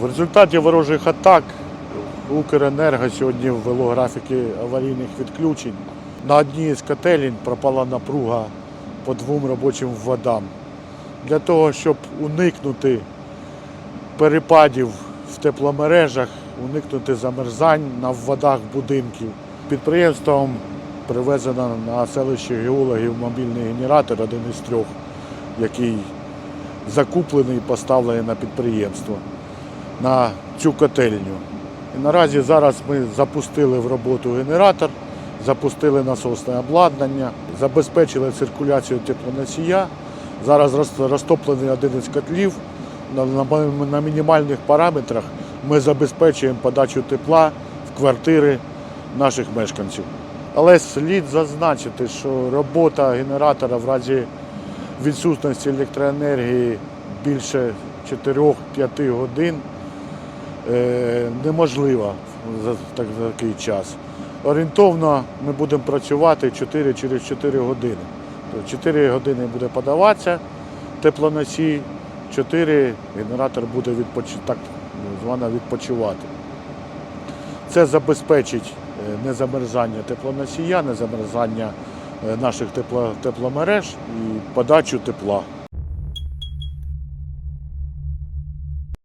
В результаті ворожих атак Укренерго сьогодні ввело графіки аварійних відключень. На одній з котелень пропала напруга по двом робочим водам. Для того, щоб уникнути перепадів в тепломережах, уникнути замерзань на водах будинків. Підприємством привезено на селище геологів мобільний генератор, один із трьох, який закуплений і поставлений на підприємство на цю котельню. І наразі зараз ми запустили в роботу генератор, запустили насосне обладнання, забезпечили циркуляцію теплоносія. Зараз розтоплений один із котлів. На, мінімальних параметрах ми забезпечуємо подачу тепла в квартири наших мешканців. Але слід зазначити, що робота генератора в разі відсутності електроенергії більше 4-5 годин неможлива за такий час. Орієнтовно ми будемо працювати 4 через 4 години. Тобто 4 години буде подаватися теплоносій, 4 генератор буде відпоч... так звано відпочивати. Це забезпечить е, незамерзання теплоносія, незамерзання е, наших тепло... тепломереж і подачу тепла.